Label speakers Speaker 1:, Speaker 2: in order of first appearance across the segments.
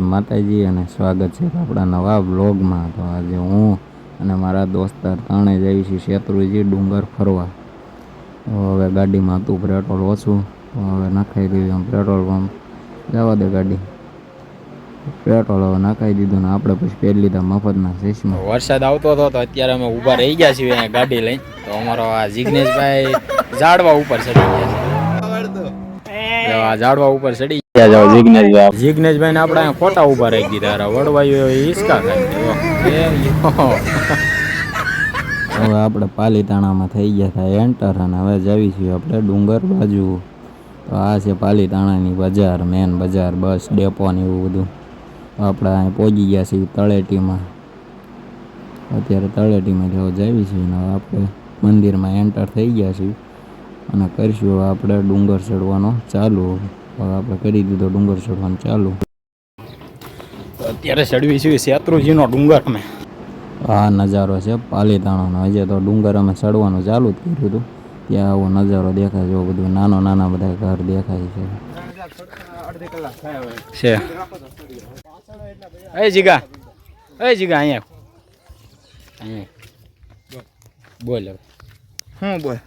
Speaker 1: માતાજી અને સ્વાગત છે આપણા નવા બ્લોગમાં તો આજે હું અને મારા દોસ્તાર ત્રણે જઈ છીએ શેત્રુજી ડુંગર ફરવા. તો હવે ગાડીમાં હતું પેટ્રોલ ઓછું, તો હવે નાખાઈ દીધું પેટ્રોલ પંપ. જવા દે ગાડી. પેટ્રોલ હવે નાખાઈ દીધું ને આપણે પછી પહેરી લીધા મફતના ચશ્મા.
Speaker 2: વરસાદ આવતો હતો તો અત્યારે અમે ઊભા રહી ગયા છીએ ગાડી લઈને. તો અમારો આ જિગ્નેશભાઈ ઝાડવા ઉપર ચડી ગયા આ ઝાડવા ઉપર ચડી ગયા જાવ જિગ્નેશભાઈ જીગ્નેશભાઈ ને આપણે ખોટા ઊભા રહી દીધા રા હિસકા ખાઈ ગયો એ યો.
Speaker 1: હવે આપણે પાલીતાણામાં થઈ ગયા હતા એન્ટર અને હવે જવી છીએ આપણે ડુંગર બાજુ. તો આ છે પાલીતાણાની બજાર મેન બજાર બસ ડેપો ને એવું બધું. આપણે અહીં પહોંચી ગયા છીએ તળેટીમાં. અત્યારે તળેટીમાં જેવો જવી છીએ આપણે મંદિરમાં એન્ટર થઈ ગયા છીએ. અને કરીશું હવે આપણે ડુંગર ચડવાનો ચાલુ. હવે આપણે કરી દીધો ડુંગર ચડવાનું ચાલુ.
Speaker 2: અત્યારે ચડવી છે શેત્રુજીનો ડુંગર અમે.
Speaker 1: આ નજારો છે પાલીતાણાનો. હજી તો ડુંગર અમે ચડવાનું ચાલુ જ કર્યું હતું. ત્યાં આવો નજારો દેખાય છે બધું નાનો નાના બધા ઘર દેખાય છે.
Speaker 2: છે. એ જીગા. એ જીગા અહીંયા. અહીંયા. બોલ હવે.
Speaker 3: હું બોલ?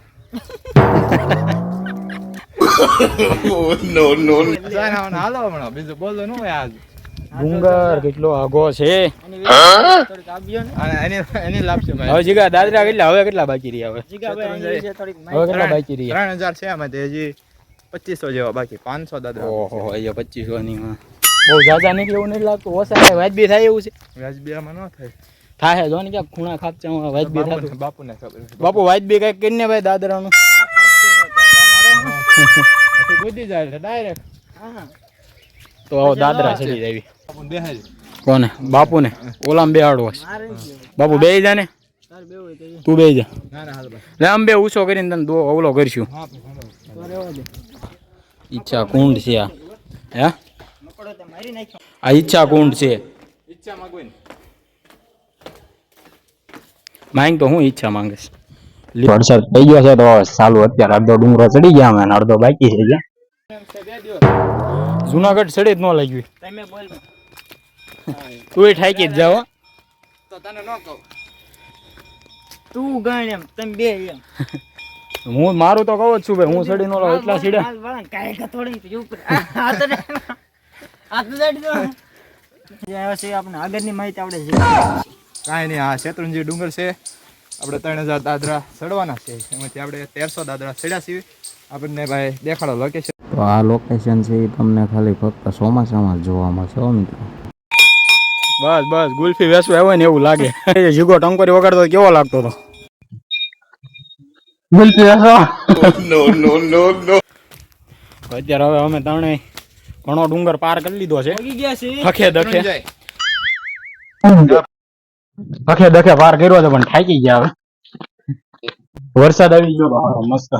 Speaker 3: હાલો હમણાં. બીજું બોલો નું આજ?
Speaker 2: ડુંગર કેટલો આગો છે.
Speaker 3: અને એની એની
Speaker 2: હવે જીગા દાદરા કેટલા? હવે કેટલા બાકી રહ્યા હવે? હવે કેટલા બાકી રહ્યા?
Speaker 3: ત્રણ હજાર છે એમાંથી હજી પચીસો જેવા બાકી પાંચસો દાદરા.
Speaker 2: ઓહો અહીંયા પચીસો ની બહુ જાજા નીકળે એવું નથી લાગતું. ઓછા વાજબી થાય એવું છે.
Speaker 3: વ્યાજબી આમાં ન થાય.
Speaker 2: થાય જો ને ક્યાંક ખૂણા ખાપચા વાજબી
Speaker 3: થાય
Speaker 2: થતું.
Speaker 3: બાપુને ખબર છે.
Speaker 2: બાપુ વાજબી કઈ કરીને ભાઈ દાદરાનું.
Speaker 3: કૂદી જાય ડાયરેક્ટ
Speaker 2: તો આવો દાદરા ચડી જાવી. કોને? બાપુને? ઓલામ બેહાડવો બાપુ બે જા ને તું બે જા.
Speaker 3: ના ના હાલ ભાઈ
Speaker 2: લે આમ બે ઊંચો કરીને તને દો ઓલો કરશું. ઈચ્છા કુંડ છે આ. હે? આ ઈચ્છા કુંડ છે.
Speaker 3: ઈચ્છા માંગવી ને
Speaker 2: માંગ તો હું ઈચ્છા માંગીશ.
Speaker 1: વરસાદ થઈ ગયો છે તો ચાલુ. અત્યારે અડધો ડુંગરો ચડી ગયા અમે અડધો બાકી છે જ્યાં
Speaker 2: જુનાગઢ સડે જ ન લાગ્યું. તું એ ઠાકી જ જાવ
Speaker 3: તો તને ન કહું.
Speaker 4: તું ગણ એમ તમે બે એમ.
Speaker 2: હું મારું તો કહું જ છું ભાઈ હું સડી નો રહું એટલા સીડે
Speaker 4: હાલ કા થોડી પછી આ તો આ તો દાડી દો. જે આવે આપણે આગળની માહિતી આપણે
Speaker 3: કાંઈ નહીં આ શેત્રુંજી ડુંગર છે. આપણે ત્રણ હજાર દાદરા ચડવાના છે. એમાંથી આપણે તેરસો દાદરા ચડ્યા છીએ. આપણને ભાઈ દેખાડો લોકેશન
Speaker 1: તો આ લોકેશન છે એ તમને ખાલી ફક્ત ચોમાસામાં જ જોવા મળશે મિત્રો.
Speaker 2: બસ બસ ગુલ્ફી વેસવા આવ્યો ને એવું લાગે. એ જીગો ટંકોરી વગાડતો કેવો લાગતો હતો? ગુલ્ફી અત્યારે હવે અમે ત્રણે ઘણો ડુંગર પાર કરી લીધો છે.
Speaker 4: ગયા છે.
Speaker 2: દખે.
Speaker 3: જાય
Speaker 2: દખે પાર કર્યો છે પણ થાકી ગયા હવે. વરસાદ આવી ગયો મસ્ત.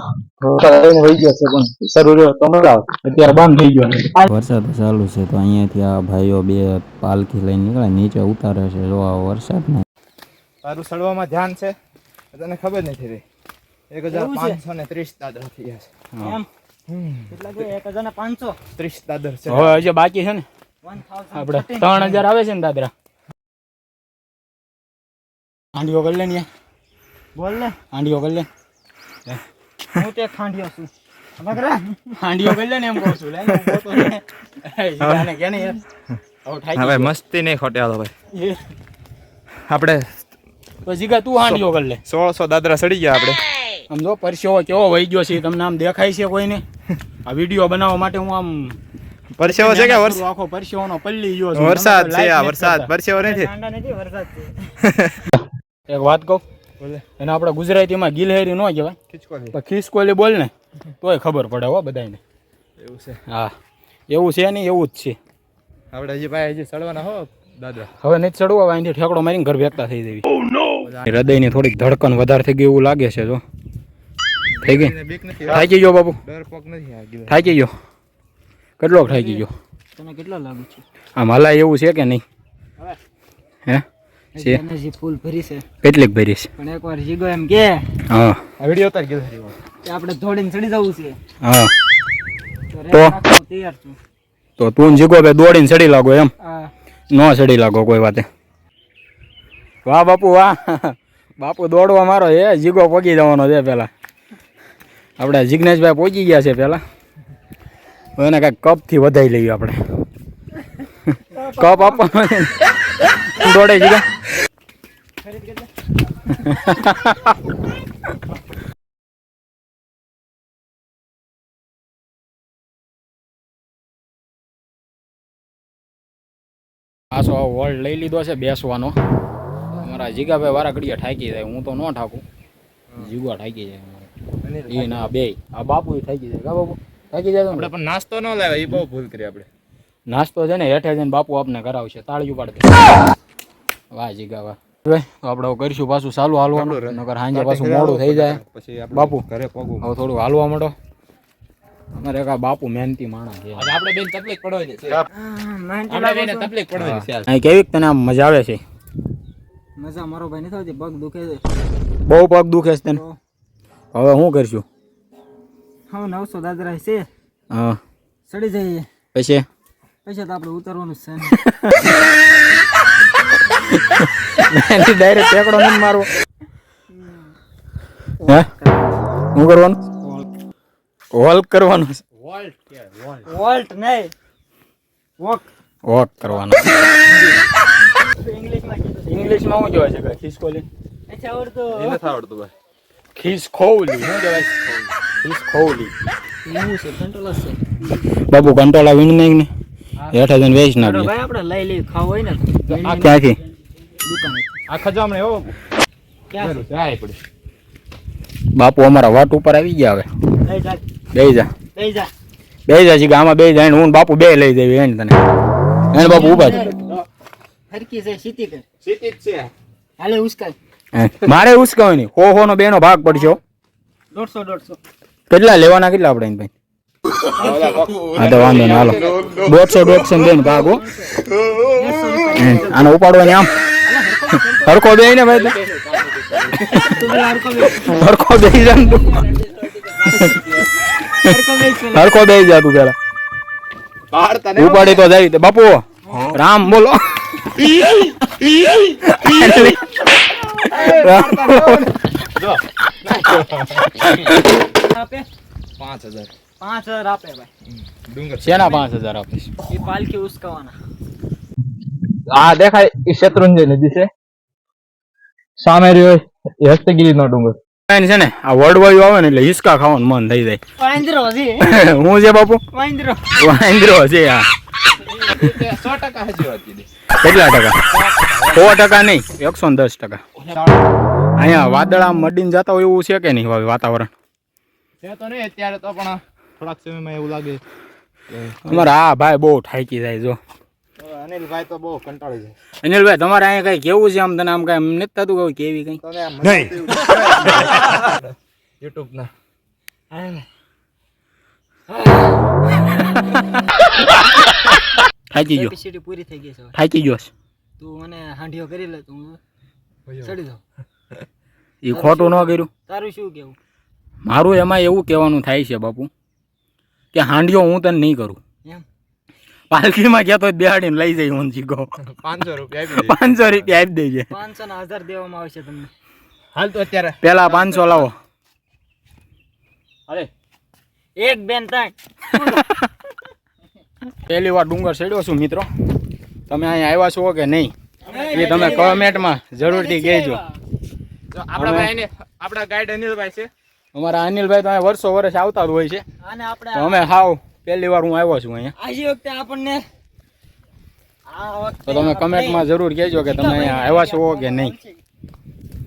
Speaker 2: વરસાદ ગયો છે પણ શરૂ રહ્યો તો મજા આવે અત્યારે બંધ થઈ ગયો
Speaker 1: વરસાદ ચાલુ છે તો અહીંયાથી આ ભાઈઓ બે પાલખી લઈને નીકળે નીચે ઉતારે છે. જો આ વરસાદને
Speaker 3: તારું સડવામાં ધ્યાન છે? તને ખબર નથી રહી. એક હજાર પાંચસો ને ત્રીસ દાદર થઈ ગયા છે
Speaker 4: એમ? કેટલા કે? એક હજાર ને પાંચસો?
Speaker 3: ત્રીસ દાદર છે.
Speaker 2: હવે હજી બાકી છે ને? આપણે ત્રણ હજાર આવે છે ને દાદરા. હાંડીઓ કરી લે ને
Speaker 4: બોલ ને.
Speaker 2: હાંડીઓ કરી લે.
Speaker 4: હું તે ખાંડિયો છું.
Speaker 2: હાંડીઓ કરી લે ને એમ કહું છું. લે. હવે.
Speaker 3: મસ્તી નહીં ખોટે હાલો ભાઈ. આપણે
Speaker 2: પછી તું હાંડીઓ કરી લે.
Speaker 3: સોળસો દાદરા સડી ગયા આપણે.
Speaker 2: આમ જો પરસેવો કેવો વહી ગયો છે તમને આમ દેખાય છે કોઈને? આ વીડિયો બનાવવા માટે હું આમ
Speaker 3: પરસેવો છે કે વર્ષ
Speaker 2: આખો પરસેવો નો પલ્લી ગયો છું.
Speaker 3: વરસાદ છે આ વરસાદ. પરસેવો નથી
Speaker 4: વરસાદ છે.
Speaker 2: એક વાત કહું?
Speaker 3: બોલે.
Speaker 2: એને આપણે ગુજરાતીમાં ગિલહેરી ન કહેવાય.
Speaker 3: ખીચકો લે.
Speaker 2: પણ ખિસકોલી બોલ ને તોય ખબર પડે હો બધાને
Speaker 3: એવું છે.
Speaker 2: હા. એવું છે નહીં એવું જ છે.
Speaker 3: આપણે હજી ભાઈ હજી ચડવાના હો દાદા.
Speaker 2: હવે નહીં ચડવા હવે અહીંથી ઠેકડો મારીને ઘર ભેગતા થઈ જવી હૃદયની થોડીક ધડકન વધારે થઈ ગઈ એવું લાગે છે જો. થઈ ગઈ? થાકી ગયો બાપુ. થાકી ગયો? કેટલોક થાકી ગયો?
Speaker 4: તમે કેટલા લાગુ છે?
Speaker 2: આમ હલાય એવું છે કે નહીં? હે? છે
Speaker 4: એનર્જી ફૂલ ભરી છે.
Speaker 2: કેટલીક ભરીશ
Speaker 4: પણ એકવાર જીગો એમ કે
Speaker 2: હા.
Speaker 3: આ વીડિયો તાર ગયો
Speaker 4: કે આપણે દોડીને ચડી જવું છે.
Speaker 2: હા.
Speaker 4: તો તૈયાર છું.
Speaker 2: તો તું જીગો બે દોડીને ચડી લાગો એમ?
Speaker 4: હા.
Speaker 2: ન ચડી લાગો કોઈ વાતે. વાહ બાપુ વાહ. બાપુ દોડવા મારો એ જીગો પગી જવાનો છે પેલા. આપણે જિજ્ઞેશભાઈ પહોંચી ગયા છે પેલા. એને કાંઈક કપથી વધાઈ લઈએ આપણે. કપ આપવાનો છે. દોડે જીગા. પાછો આ વર્લ્ડ લઈ લીધો છે બેસવાનો. અમારા જીગાભાઈ વારા ઘડીએ ઠાકી જાય હું તો ન ઠાકું. જીગવા ઠાકી જાય અમારે. એ ના બે. આ બાપુ ઠાકી જાય. કા બાપુ? ઠાકી જાય
Speaker 3: આપણે પણ નાસ્તો ન લાવે એ બહુ ભૂલ કરી આપણે.
Speaker 2: નાસ્તો છે ને હેઠે જઈને બાપુ આપને કરાવશે. તાળી પાડે વાહ જીગા વાહ તો આપણે કરીશું પાછું ચાલુ હાલવાનું નકર સાંજે પાછું મોડું થઈ જાય.
Speaker 3: પછી
Speaker 2: બાપુ.
Speaker 3: ઘરે પગું.
Speaker 2: હવે થોડું હાલવા માંડો. અમારે એક બાપુ મહેનતી માણસ છે.
Speaker 3: આપણે બેન તકલીફ પડવાની છે. આપણે બેને તકલીફ પડવાની છે
Speaker 2: અહીં કેવી તને આમ મજા આવે છે?
Speaker 4: મજા મારો ભાઈ નથી આવતી પગ દુખે છે.
Speaker 2: બહુ પગ દુખે છે તને? હવે શું કરશું?
Speaker 4: હવે નવસો દાદરા છે.
Speaker 2: હા.
Speaker 4: ચડી જઈએ.
Speaker 2: પછી?
Speaker 4: પછી તો આપણે ઉતરવાનું છે ને.
Speaker 2: એની ડાયરેક્ટ ટેકડો નથી મારવો. હે? શું કરવાનું? વોલ્ક કરવાનું
Speaker 4: વોલ્ટ નહીં વોક
Speaker 2: વોક કરવાનો
Speaker 4: ઇંગ્લિશમાં
Speaker 2: ઇંગ્લિશમાં શું કહેવાય છે ભાઈ? ખિસકોલી
Speaker 4: અચ્છા આવડતું.
Speaker 3: એ નથી આવડતો ભાઈ.
Speaker 2: ખિસકોલી શું કહેવાય? ખિસકોલી.
Speaker 4: એવું છે કંટ્રોલ છે
Speaker 2: બાબુ કંટોલા વીણ નાખ ને. હેઠે જઈને વેચ
Speaker 4: ચાલો ભાઈ આપણે લઈ લઈએ ખાવ હોય ને
Speaker 2: આ ક્યાંથી?
Speaker 4: દુકાન
Speaker 3: આ ખજામણે એવો
Speaker 4: ક્યાં?
Speaker 3: જાય પડે.
Speaker 2: બાપુ અમારા વાટ ઉપર આવી ગયા હવે.
Speaker 4: બે જા.
Speaker 2: બે જા.
Speaker 4: લઈ જા.
Speaker 2: બે જા છે બે જાય હું બાપુ બે લઈ જઈએ એને તને. એને બાપુ ઊભા છે.
Speaker 4: હરકી છે સીતી કર
Speaker 3: સીધી છે.
Speaker 4: હાલે ઉસકાય.
Speaker 2: મારે ઉસકાવે નહીં હો હો નો બે નો ભાગ પડશો.
Speaker 4: દોઢસો દોઢસો.
Speaker 2: કેટલા લેવાના કેટલા આપણે ભાઈ? હા તો વાંધો નહીં હાલો. દોઢસો. દોઢસો ને બેન ભાગ આને ઉપાડવાની આમ. હરખો બે ને ભાઈ તું.
Speaker 4: તું પેલા હરકો બે
Speaker 2: હરખો બે જા ને તું
Speaker 4: હરકો બે પેલા
Speaker 2: હરખો બે જા તું પેલા
Speaker 3: પાડતા ને
Speaker 2: ઉપાડી તો જાય તે બાપુ રામ બોલો રામ બોલો.
Speaker 4: આપે
Speaker 3: પાંચ હજાર
Speaker 4: પાંચ હજાર આપે ભાઈ
Speaker 3: ડુંગર
Speaker 2: શેના પાંચ હજાર આપીશ
Speaker 4: એ પાલખી ઉસકાવાના
Speaker 3: આ દેખાય એ શત્રુંજય નદી છે સામે રહ્યો એ. હસ્તગીરી નો ડુંગર.
Speaker 2: છે ને આ વડવાયું આવે ને એટલે હિસકા ખાવાનું મન થઈ જાય.
Speaker 4: વાંદરો છે.
Speaker 2: હું છે બાપુ?
Speaker 4: વાંદરો.
Speaker 2: વાંદરો છે આ
Speaker 3: સો ટકા
Speaker 2: કેટલા ટકા? સો ટકા નહીં એકસો ને દસ ટકા. અહીંયા વાદળા મડીને જતા હોય એવું છે કે નહીં હવે વાતાવરણ?
Speaker 3: છે તો નહીં અત્યારે તો પણ થોડાક સમયમાં એવું લાગે.
Speaker 2: અમારા આ ભાઈ બહુ ઠાકી જાય જો.
Speaker 3: અનિલભાઈ તો બહુ કંટાળી જાય.
Speaker 2: અનિલભાઈ તમારે અહીંયા કઈ કેવું છે આમ? તને આમ કઈ નથી થતું કે કેવી કઈ?
Speaker 3: નહીં. યુટ્યુબ ના.
Speaker 2: થાકી ગયો.
Speaker 4: સીટી પૂરી થઈ ગઈ છે.
Speaker 2: થાકી ગયો છે.
Speaker 4: તું મને હાંડીઓ કરી લે તું ચડી જાઉં.
Speaker 2: એ ખોટું ન કર્યું.
Speaker 4: તારું શું કેવું?
Speaker 2: મારું એમાં એવું કહેવાનું થાય છે બાપુ કે હાંડિયો હું તને નહીં કરું.
Speaker 4: એમ?
Speaker 2: પાલખીમાં ગયા તો બેહાડીને લઈ જઈ હું જીગો.
Speaker 3: પાંચસો રૂપિયા
Speaker 2: પાંચસો રૂપિયા આપી દેજે.
Speaker 4: પાંચસો ના હજાર દેવામાં આવશે તમને.
Speaker 3: હાલ તો અત્યારે.
Speaker 2: પેલા પાંચસો લાવો.
Speaker 3: અરે
Speaker 4: એક બેન ત્રણ
Speaker 2: પહેલી વાર ડુંગર ચડ્યો છું મિત્રો. તમે અહીંયા આવ્યા છો કે નહીં? એ તમે કમેન્ટમાં જરૂરથી કહેજો.
Speaker 3: આપણા ભાઈ આપણા ગાઈડ અનિલભાઈ છે.
Speaker 2: અમારા અનિલભાઈ તો અહીંયા વર્ષો વર્ષ આવતા જ હોય છે.
Speaker 4: અને આપણે
Speaker 2: અમે હાવ પહેલી વાર હું આવ્યો છું અહીંયા.
Speaker 4: આજે વખતે આપણને
Speaker 2: તો તમે કમેન્ટમાં જરૂર કહેજો કે તમે અહીંયા આવ્યા છો કે નહીં.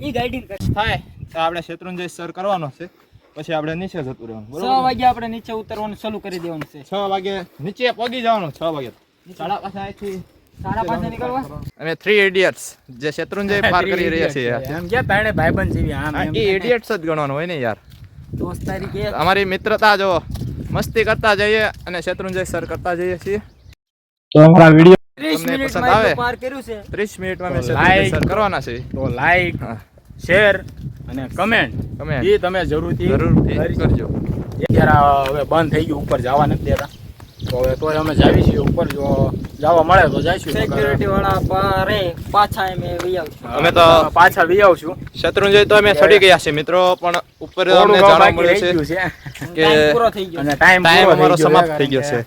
Speaker 4: એ ગાઈડિંગ
Speaker 3: થાય તો આપણે શત્રુંજય સર કરવાનો છે. પછી આપણે નીચે જતું રહેવાનું
Speaker 4: છ વાગે આપણે નીચે ઉતરવાનું ચાલુ કરી દેવાનું છે.
Speaker 3: છ વાગે નીચે પગી જવાનું છ વાગે. સાડા પાંચ અહીંથી અમે થ્રી ઇડિયટ્સ જે શત્રુંજય પાર કરી રહ્યા છીએ.
Speaker 2: એમ કે તાણે ભાઈબંધ જેવી આમ
Speaker 3: એ ઇડિયટ્સ જ ગણવાનું હોય ને યાર.
Speaker 4: દોસ્તારી કે
Speaker 3: અમારી મિત્રતા જો મસ્તી કરતા જઈએ અને શત્રુંજય સર કરતા જઈએ છીએ.
Speaker 2: તો અમારા વીડિયો
Speaker 4: ત્રીસ
Speaker 3: તમને
Speaker 4: મિનિટ
Speaker 3: પસંદ આવે?
Speaker 4: પાર કર્યું છે.
Speaker 3: ત્રીસ મિનિટમાં મેં શત્રુંજય સર કરવાના છે
Speaker 2: તો લાઈક શેર અને કમેન્ટ
Speaker 3: કમેન્ટ
Speaker 2: એ તમે જરૂરથી
Speaker 3: જરૂર
Speaker 2: કરજો.
Speaker 3: કરજો
Speaker 2: અત્યારે હવે બંધ થઈ ગયું ઉપર જવા નથી દેતા. તો હવે તોય અમે જાવી છીએ ઉપર. જો જવા મળે તો જઈશું.
Speaker 4: સિક્યુરિટી વાળા પારે પાછા અમે આવશે.
Speaker 3: અમે તો
Speaker 2: પાછા વી આવશું.
Speaker 3: શત્રુંજય તો અમે સડી ગયા છે મિત્રો પણ ઉપર અમને જાણવા મળ્યું છે કે
Speaker 4: પૂરો થઈ ગયો.
Speaker 2: અને ટાઈમ
Speaker 3: ટાઈમ
Speaker 2: પૂરો
Speaker 3: અમારો સમાપ્ત થઈ ગયો છે.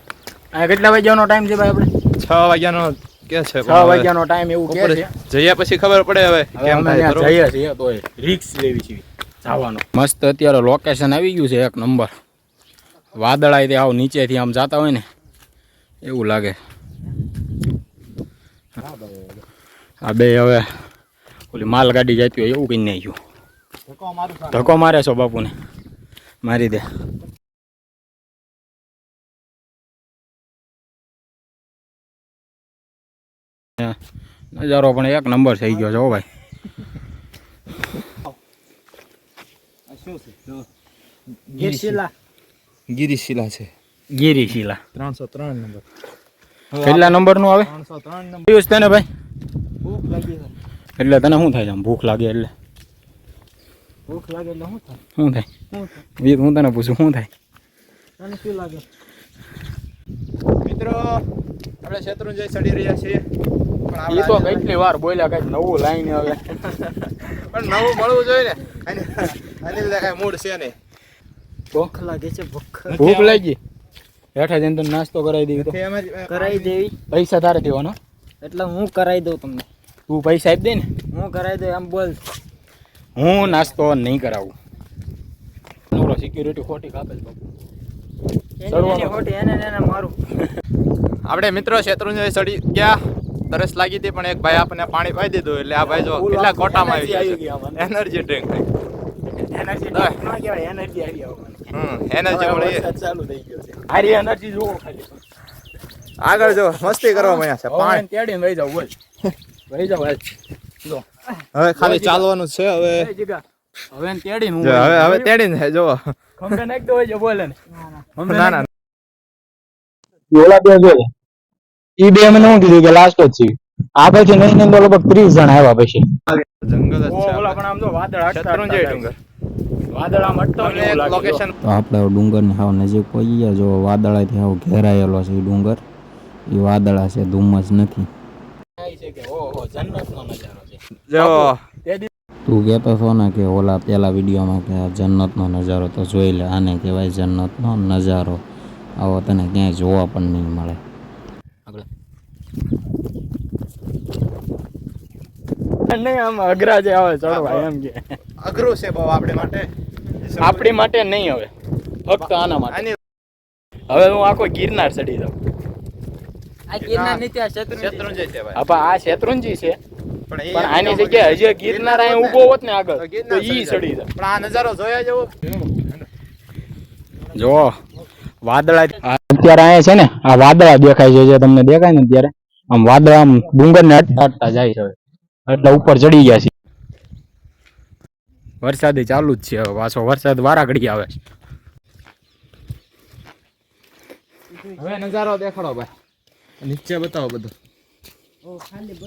Speaker 2: આ કેટલા વાગ્યાનો ટાઈમ છે ભાઈ આપણે?
Speaker 3: છ વાગ્યાનો કે છે
Speaker 2: છ વાગ્યાનો ટાઈમ એવું કે
Speaker 3: ઉપર
Speaker 2: છે.
Speaker 3: જઈએ પછી ખબર પડે હવે કેમ
Speaker 2: અમે
Speaker 3: થાય
Speaker 2: જઈએ છીએ તો રિક્સ લેવી છે જવાનું. મસ્ત અત્યારે લોકેશન આવી ગયું છે એક નંબર વાદળાય તે આવ નીચેથી આમ જાતા હોય ને એવું લાગે. આ બે હવે ઓલી માલગાડી જતી હોય એવું કઈ આવ્યું ધક્કો મારે છો બાપુને. મારી દે. નજારો પણ એક નંબર થઈ ગયો છે હો ભાઈ.
Speaker 4: ગીરશીલા.
Speaker 3: ગિરિશિલા છે.
Speaker 2: ગીરી શીલા.
Speaker 3: ત્રણસો ત્રણ નંબર.
Speaker 2: કેટલા નંબરનું આવે?
Speaker 3: ત્રણસો ત્રણ નંબર.
Speaker 2: પિયુષ તને ભાઈ?
Speaker 4: ભૂખ લાગી
Speaker 2: એટલે તને શું થાય છે આમ ભૂખ લાગે એટલે?
Speaker 4: ભૂખ લાગે એટલે શું થાય?
Speaker 2: શું થાય? હું તને પૂછું શું થાય?
Speaker 4: તને શું લાગે?
Speaker 3: મિત્રો આપણે શત્રુંજય ચડી રહ્યા છીએ. પણ
Speaker 2: એ તો કેટલી વાર બોલ્યા કંઈક નવું લાઈન હવે.
Speaker 3: પણ નવું મળવું જોઈએ ને. અનિલ અનિલ મૂડ છે નહીં.
Speaker 4: ભૂખ લાગે છે ભૂખ.
Speaker 2: ભૂખ લાગી? હેઠા જઈને તને નાસ્તો કરાવી દેવી
Speaker 4: કરાવી દેવી.
Speaker 2: પૈસા તારે દેવાનો?
Speaker 4: એટલે હું કરાવી દઉં તમને.
Speaker 2: તું પૈસા આપી દે ને.
Speaker 4: હું કરાવી દઉં એમ બોલ.
Speaker 2: હું નાસ્તો નહીં કરાવું. નવરો સિક્યુરિટી ખોટી કાપે
Speaker 3: આપણે મિત્રો શેત્રુંજય ચડી ગયા. તરસ લાગી હતી પણ એક ભાઈ આપણને પાણી પાઈ દીધું. એટલે આ ભાઈ જો કેટલા કોટામાં આવી એનર્જી ડ્રિંક
Speaker 2: એનર્જી ના કહેવાય એનર્જી આવી
Speaker 3: એનર્જી મળી
Speaker 2: વરસાદ ચાલુ થઈ ગયો છે. હારી એનર્જી જોવો ખાલી.
Speaker 3: આગળ જો મસ્તી કરવા મળ્યા છે પાણી.
Speaker 2: તેડીને વહી જાવ બોલ. વહી જાવ જો.
Speaker 3: હવે ખાલી ચાલવાનું છે હવે.
Speaker 2: હવે તેડીને
Speaker 3: જો હવે. હવે તેડીને છે જો.
Speaker 2: ખંભે નાખી દો જો બોલે ના
Speaker 3: ના
Speaker 2: ઓલા બે જોઈ ઈ બે મને શું કીધું કે લાસ્ટ જ છે. આ પછી નહીં નહીં તો લગભગ ત્રીસ જણા આવ્યા પછી.
Speaker 3: જંગલ જ છે
Speaker 2: ઓલા પણ આમ જો વાદળ
Speaker 3: ડુંગર.
Speaker 1: આપણે ડુંગરની હાવ નજીક પહોંચી ગયા. જો વાદળાથી હાવ ઘેરાયેલો છે એ ડુંગર. એ વાદળા છે ધુમ્મસ નથી.
Speaker 2: છે કે ઓહો જન્નતનો નજારો છે
Speaker 3: જો
Speaker 2: તે દી
Speaker 1: તું કહેતો છો ને કે ઓલા પેલા વિડીયોમાં કે આ જન્નતનો નજારો તો જોઈ લે આને કહેવાય જન્નતનો નજારો. આવો તને ક્યાંય જોવા પણ નહીં મળે.
Speaker 2: નહીં આમ અઘરા જે આવે ચડવા એમ કે.
Speaker 3: અઘરું છે બહુ આપણે માટે.
Speaker 2: આપણી માટે નહીં હવે. ફક્ત આના માટે. હવે હું આખો ગિરનાર ચડી જાઉં
Speaker 4: આ ગિરનાર નીતિ આ શત્રુંજય.
Speaker 3: શત્રુંજય છે ભાઈ.
Speaker 2: આ શેત્રુંજી છે.
Speaker 3: પણ
Speaker 2: આની જગ્યાએ હજી ગિરનાર અહીં ઊભો હોત ને આગળ તો ઈ ચડી જાય.
Speaker 3: પણ આ નજારો જોયા જેવો?
Speaker 2: જો વાદળા અત્યારે અહીંયા છે ને આ વાદળા દેખાય છે જે તમને દેખાય ને અત્યારે. આમ વાદળા આમ ડુંગર ને અટતા જાય છે એટલે ઉપર ચડી ગયા છે વરસાદ ચાલુ જ છે હવે પાછો વરસાદ વારા ઘડી આવે.
Speaker 3: હવે નજારો દેખાડો ભાઈ. નીચે બતાવો બધું.
Speaker 4: ઓ ખાલી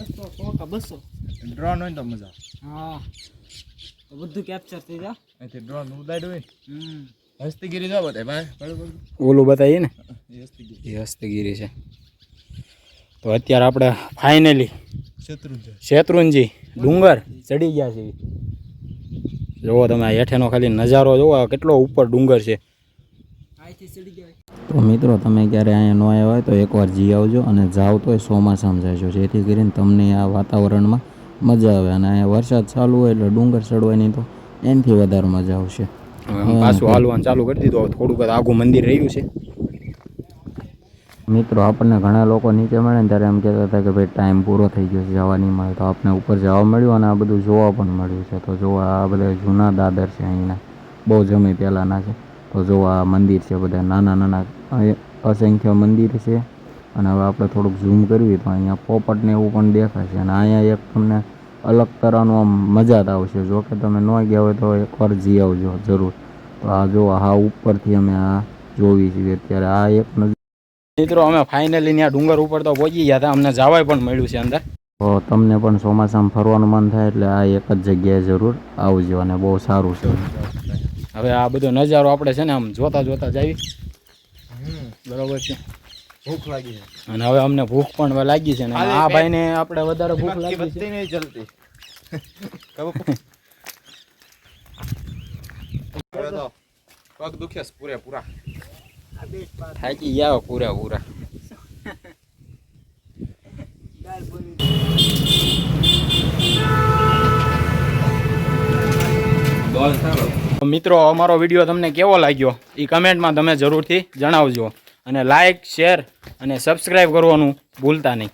Speaker 4: બસો
Speaker 3: ડ્રોન હોય તો મજા
Speaker 4: હા. તો બધું કેપ્ચર થઈ જા
Speaker 3: અહીંથી ડ્રોન ઉડાડ્યું હોય
Speaker 4: હમ.
Speaker 3: ને હસ્તીગીરી જો બતાય ભાઈ. બરોબર?
Speaker 2: ઓલું બતાવીએ ને?
Speaker 3: એ હસ્તીગીરી.
Speaker 2: છે. તો અત્યારે આપણે ફાઇનલી
Speaker 3: શત્રુંજય
Speaker 2: શેત્રુંજી ડુંગર ચડી ગયા છે. જુઓ તમે હેઠેનો ખાલી નજારો જુઓ કેટલો ઉપર ડુંગર છે.
Speaker 1: તો મિત્રો તમે ક્યારે અહીંયા ન આવ્યા હોય તો એકવાર જી આવજો અને જાવ તોય સોમાસામાં જાજો જેથી કરીને તમને આ વાતાવરણમાં મજા આવે. અને અહીંયા વરસાદ ચાલુ હોય એટલે ડુંગર ચડવાની તો એનાથી વધારે મજા આવશે.
Speaker 2: પાછું હાલવાનું ચાલુ કરી દીધું. હવે થોડુંક જ આઘું મંદિર રહ્યું છે.
Speaker 1: મિત્રો, આપણને ઘણા લોકો નીચે મળે ને ત્યારે એમ કહેતા હતા કે ભાઈ ટાઈમ પૂરો થઈ ગયો છે જવા નહીં મળે તો આપણે ઉપર જવા મળ્યું અને આ બધું જોવા પણ મળ્યું છે. તો જોવા આ બધા જૂના દાદર છે અહીંના, બહુ જમી પહેલાંના છે. તો જોવા આ મંદિર છે બધા, નાના નાના અસંખ્ય મંદિર છે. અને હવે આપણે થોડુંક ઝૂમ કરવી તો અહીંયા પોપટને એવું પણ દેખાય છે. અને અહીંયા એક તમને અલગ તરહનું આમ મજા જ આવશે. જો કે તમે ન ગયા હોય તો એકવાર જી આવજો, જરૂર. તો આ જો આ ઉપરથી અમે આ જોવી છીએ અત્યારે આ એક નજર
Speaker 2: મિત્રો અમે ફાઇનલી ત્યાં ડુંગર ઉપર તો પહોંચી ગયા હતા. અમને જવાય પણ મળ્યું છે અંદર.
Speaker 1: તો તમને પણ ચોમાસામાં ફરવાનું મન થાય એટલે આ એક જ જગ્યાએ જરૂર આવજો અને બહુ સારું છે.
Speaker 2: હવે આ બધો નજારો આપણે છે ને આમ જોતા જોતા જાવી બરોબર છે.
Speaker 3: ભૂખ લાગી છે.
Speaker 2: અને હવે અમને ભૂખ પણ લાગી છે ને આ ભાઈને આપણે વધારે ભૂખ લાગી છે.
Speaker 3: નહીં તો પગ દુખ્યા પૂરેપૂરા.
Speaker 2: થાકી ગયા પૂરા પૂરા મિત્રો, અમારો વીડિયો તમને કેવો લાગ્યો? એ કમેન્ટમાં તમે જરૂરથી જણાવજો. અને લાઈક શેર અને સબસ્ક્રાઈબ કરવાનું ભૂલતા નહીં.